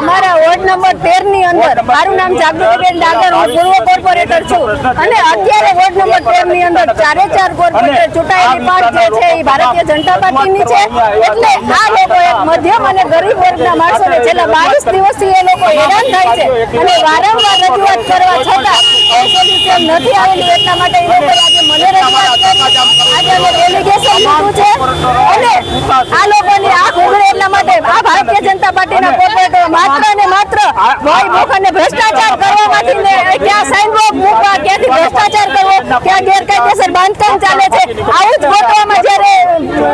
અમારા ward number તેરની અંદર મારું નામ જાગૃતિબેન ડાગર હું પૂર્વ કોર્પોરેટર છું. અને અત્યારે વોર્ડ નંબર તેરની અંદર ચારે ચાર કોર્પોરેટર ચૂંટાયેલી પાંચ જે છે એ ભારતીય જનતા પાર્ટીની છે. એટલે આ લોકો એક મધ્યમ અને ગરીબ વર્ગના માણસોને છેલ્લા બાવીસ દિવસથી એ લોકો હેરાન થાય છે. અને વારંવાર રજૂઆત કરવા છતાં એ સોલ્યુશન નથી આવેલું. એટલા માટે એ લોકો આજે મને રજૂઆત કરી. આજે અમે ડેલિગેશન લીધું છે. અને આ લોકોની આંખ ઉઘડે એટલા માટે આ ભારતીય જનતા પાર્ટીના કોર્પોરેટરો માત્ર ને માત્ર ભાઈ ભૂખ ભ્રષ્ટાચાર કરવામાંથી ક્યાં સાઈન બોર્ડ મૂકવા ક્યાંથી ભ્રષ્ટાચાર કરવો ક્યાં ગેરકાયદેસર બાંધકામ ચાલે છે? આવું જ ગોતવામાં જ્યારે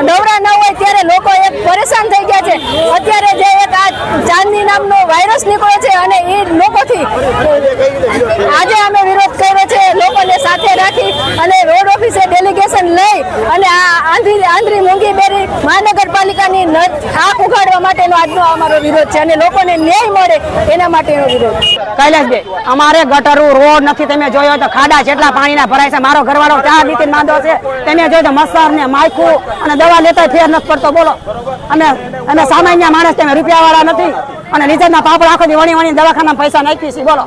નવરા ન હોય ત્યારે લોકો એક પરેશાન થઈ ગયા છે. અત્યારે જે એક આ ચાંદની નામનો વાયરસ નીકળ્યો છે અને એ લોકોથી આજે અમે વિરોધ કર્યો છે લોકોને સાથે રાખી અને રોડ ઓફિસે ડેલિગેશન લઈ અને આ આંધળી આંધળી મૂંગી બેરી મહાનગરપાલિકાની આંખ ઉઘાડવા માટેનો આજનો અમારો વિરોધ છે. અને લોકોને ન્યાય મળે એના માટેનો વિરોધ કૈલાસભાઈ અમારે ગટરો, રોડ નથી. તમે જોયો તો ખાડા જેટલા પાણીના ભરાય છે. મારો ઘરવાળો ચાર નીતિન માંદો છે. તમે જોયો તો મસર ને માયકું અને દવા લેતા ફેર નથી પડતો. બોલો. અને અને સામાન્ય માણસ તમે રૂપિયા વાળા નથી. અને નીચેના પાપડ આખો વણી વણી દવાખાના પૈસા નાખી છે. બોલો.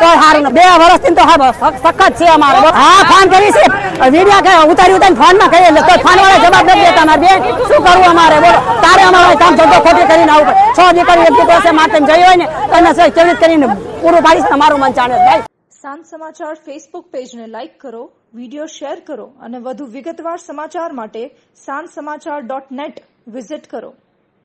તો ને. બે વર્ષથી તો સખત છે અમારે. હા ફોન કરી છે. વીડિયો કે ઉતારી ઉતારી ફોનમાં કહીએ તો ફોન વાળા જવાબ નથી દેતા શું કરવું અમારે? બોલો. તારે અમારે કામ ધંધો ખોટી કરીને આવું પડે. છ દીકરી એક દીકરો છે મારે તમે હોય ને તો એને કેવી રીતે કરીને પૂરું પાડીશ તમારું મારું મન જાણે. ભાઈ સાંજ સમાચાર ફેસબુક પેજને લાઇક કરો વીડિયો શેર કરો અને વધુ વિગતવાર સમાચાર માટે સાંજ સમાચાર ડોટ નેટ વિઝિટ કરો.